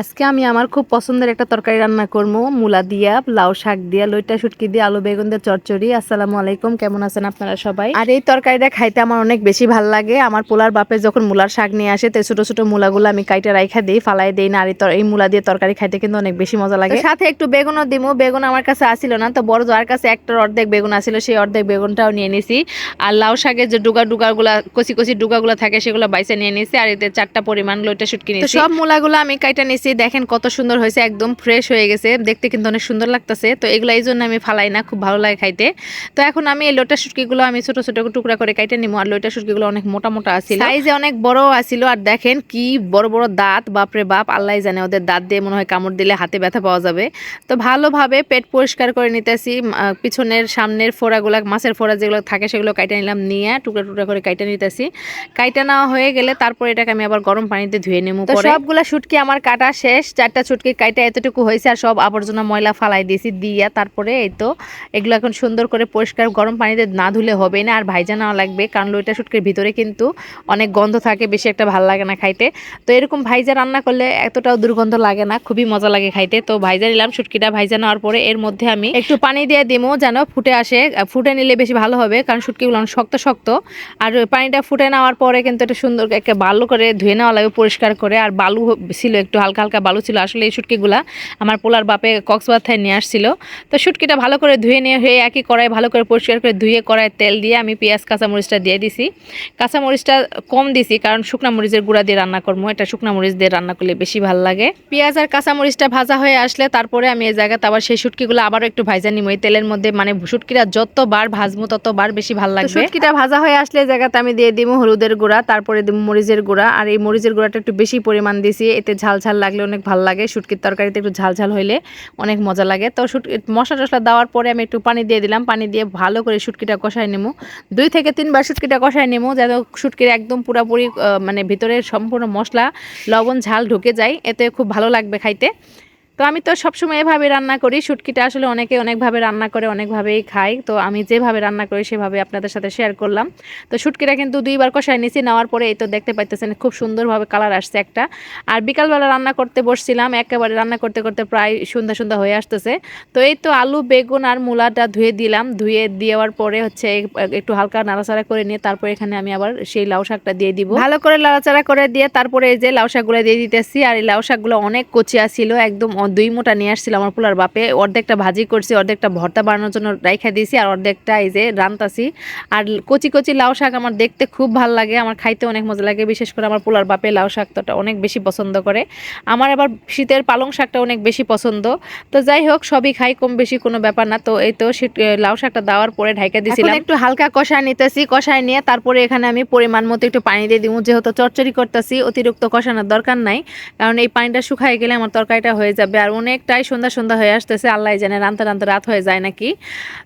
আজকে আমি আমার খুব পছন্দের একটা তরকারি রান্না করব। মূলা দিয়া লাউ শাক দিয়া লইটা শুটকি দিয়ে আলু বেগুন দিয়ে চচ্চড়ি আসসালামু আলাইকুম কেমন আছেন আপনারা সবাই? আর এই তরকারিটা খাইতে আমার অনেক বেশি ভালো লাগে। আমার পোলার বাপে যখন মূলার শাক নিয়ে আসে তো ছোট ছোট মূলাগুলো আমি কাইটা রাইখা দিই ফালাই দিই না। আর এই মূলা দিয়ে তরকারি খাইতে কিন্তু অনেক বেশি মজা লাগে। সাথে একটু বেগুনও দিমু। বেগুন আমার কাছে আসিল না তো বড় যার কাছে একটা অর্ধেক বেগুন আসিল সেই অর্ধেক বেগুনটাও নিয়ে নিছি। আর লাউ শাকের যে ডুগা ডুগাগুলা কচি কচি ডুগাগুলো থাকে সেগুলো বাইসে নিয়ে নিছি। আর এতে চারটা পরিমাণ লইটা শুটকি নিছি। সব মূলাগুলো আমি কাইটা নিছি। দেখেন কত সুন্দর হয়েছে একদম ফ্রেশ হয়ে গেছে। দেখতে কিন্তু অনেক সুন্দর লাগতেছে। তো এগুলো এই জন্য আমি ফালাই না খুব ভালো লাগে খাইতে। তো এখন আমি এই লোটা শুটকিগুলো আমি ছোট ছোট টুকরা করে কাইটে নিবো আর লোটা শুটকিগুলো অনেক মোটা মোটা আছিল। সাইজে অনেক বড় আছিল। আর দেখেন কি বড় বড় দাঁত বাপরে বাপ আল্লাহ জানে ওদের দাঁত দিয়ে মনে হয় কামড় দিলে হাতে ব্যথা পাওয়া যাবে। তো ভালোভাবে পেট পরিষ্কার করে নিতেছি। পিছনের সামনের ফোড়াগুলো মাছের ফোড়া যেগুলো থাকে সেগুলো কাইটে নিলাম নিয়ে টুকরা টুকরা করে কাইটে নিতেছি। কাইটা নেওয়া হয়ে গেলে তারপর এটাকে আমি আবার গরম পানিতে ধুয়ে নেব সবগুলা শুটকি আমার কাটা শেষ, চারটা শুটকি কাইটা এতটুকু হয়েছে আর সব আবর্জনা ময়লা ফালাই দিয়েছি দিয়া। তারপরে এই তো, এগুলো এখন সুন্দর করে পরিষ্কার গরম পানিতে না ধুলে হবে না, আর ভাইজা নেওয়া লাগবে, কারণ লইটা শুটকির ভিতরে কিন্তু অনেক গন্ধ থাকে, বেশি একটা ভালো লাগে না খাইতে। তো এরকম ভাইজা রান্না করলে এতটাও দুর্গন্ধ লাগে না, খুবই মজা লাগে খাইতে। তো ভাইজা নিলাম শুটকিটা ভাইজা নেওয়ার পরে এর মধ্যে আমি একটু পানি দিয়ে দিমো যেন ফুটে আসে ফুটে নিলে বেশি ভালো হবে, কারণ শুটকিগুলো অনেক শক্ত শক্ত। আর পানিটা ফুটে নেওয়ার পরে কিন্তু এটা সুন্দর একটা ভালো করে ধুয়ে নেওয়া লাগবে পরিষ্কার করে, আর বালু ছিল একটু হালকা হালকা হালকা বালু ছিল। আসলে এই শুটকিগুলা আমার পোলার বাপে কক্সবাজার নিয়ে আসছিল। তো শুটকিটা ভালো করে ধুয়ে নিয়ে হয়ে একই কড়াই ভালো করে পরিষ্কার করে ধুয়ে কড়াই তেল দিয়ে আমি পেঁয়াজ কাঁচামরিচটা দিয়ে দিছি। কাঁচামরিচটা কম দিছি কারণ শুকনা মরিচের গুঁড়া দিয়ে রান্না করব। এটা শুকনা মরিচ দিয়ে রান্না করলে বেশি ভালো লাগে। পেঁয়াজ আর কাঁচামরিচটা ভাজা হয়ে আসলে তারপরে আমি এই জায়গাতে আবার সেই শুটকিগুলো আবারও একটু ভাজা নিব। এই তেলের মধ্যে মানে শুটকিটা যতবার ভাজবো ততবার বেশি ভালো লাগবে। শুটকিটা ভাজা হয়ে আসলে এই জায়গাতে আমি দিয়ে দিব হলুদের গুঁড়া তারপরে দিব মরিচের গুঁড়া। আর এই মরিচের গুঁড়াটা একটু বেশি পরিমাণ দিছি এতে ঝাল ঝাল লাগলে অনেক ভালো লাগে, শুটকির তরকারিতে একটু ঝাল ঝাল হইলে অনেক মজা লাগে। তো শুট মশলা টশলা দেওয়ার পরে আমি একটু পানি দিয়ে দিলাম, পানি দিয়ে ভালো করে শুটকিটা কষাই নেব দুই থেকে তিনবার শুটকিটা কষাই নেব যেন শুটকির একদম পুরাপুরি মানে ভিতরে সম্পূর্ণ মশলা, লবণ, ঝাল ঢুকে যায়, এতে খুব ভালো লাগবে খাইতে। তো আমি তো সবসময় এভাবে রান্না করি। শুটকিটা আসলে অনেকে অনেকভাবে রান্না করে, অনেকভাবেই খাই তো আমি যেভাবে রান্না করি, সেভাবে আপনাদের সাথে শেয়ার করলাম। তো শুটকিটা কিন্তু দুইবার কষায় নিয়েছি নেওয়ার পরে এই তো দেখতে পাইতেছেন খুব সুন্দরভাবে কালার আসছে একটা। আর বিকালবেলা রান্না করতে বসছিলাম, একেবারে রান্না করতে করতে প্রায় সন্ধ্যা সন্ধ্যা হয়ে আসতেছে। তো এই তো আলু, বেগুন আর মূলাটা ধুয়ে দিলাম। ধুয়ে দেওয়ার পরে হচ্ছে একটু হালকা নাড়াচাড়া করে নিয়ে তারপরে এখানে আমি আবার সেই লাউ শাকটা দিয়ে দিব। ভালো করে নাড়াচাড়া করে দিয়ে তারপরে এই যে লাউ শাকগুলো দিয়ে দিতেছি। আর এই লাউ শাকগুলো অনেক কচিয়া ছিল, একদম দুই মোটা নিয়ে আসছিল আমার পোলার বাপে। অর্ধেকটা ভাজি করছি অর্ধেকটা ভর্তা বানানোর জন্য রাইখা দিয়েছি আর অর্ধেকটা এই যে রান্তাছি। আর কচি কচি লাউ শাক আমার দেখতে খুব ভালো লাগে আমার খাইতে অনেক মজা লাগে বিশেষ করে আমার পোলার বাপে লাউ শাকটা অনেক বেশি পছন্দ করে। আমার আবার শীতের পালং শাকটা অনেক বেশি পছন্দ। তো যাই হোক সবই খাই কম বেশি কোনো ব্যাপার না। তো এই তো শীত- লাউ শাকটা দেওয়ার পরে ঢাইকা দিয়েছিলাম একটু হালকা কষায় নিতেছি কষায় নিয়ে তারপরে এখানে আমি পরিমাণ মতো একটু পানি দিয়ে দিব। যেহেতু চচ্চড়ি করতেছি অতিরিক্ত কষানোর দরকার নাই। কারণ এই পানিটা শুকায় গেলে আমার তরকারিটা হয়ে যাবে। আর অনেকটাই সন্ধ্যা সন্ধ্যা হয়ে আসতেছে, আল্লাহ জানে রান্তা রান্তা রাত হয়ে যায় নাকি।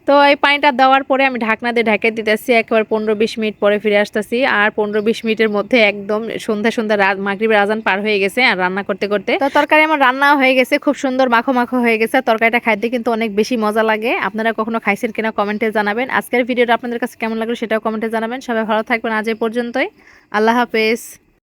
তো এই পানিটা দেওয়ার পরে আমি ঢাকনা দিয়ে ঢেকে দিতেছি, একবার পনেরো বিশ মিনিট পরে ফিরে আসতেছি। আর পনেরো বিশ মিনিটের মধ্যে একদম সন্ধ্যা সন্ধ্যা মাগরিবের আজান পার হয়ে গেছে আর রান্না করতে করতে। তো তরকারি আমার রান্না হয়ে গেছে, খুব সুন্দর মাখো মাখো হয়ে গেছে। তরকারিটা খাইতে কিন্তু অনেক বেশি মজা লাগে। আপনারা কখনো খাইছেন কিনা কমেন্টে জানাবেন। আজকের ভিডিওটা আপনাদের কাছে কেমন লাগল সেটাও কমেন্টে জানাবেন। সবাই ভালো থাকবেন আজ এই পর্যন্তই। আল্লাহ হাফেজ।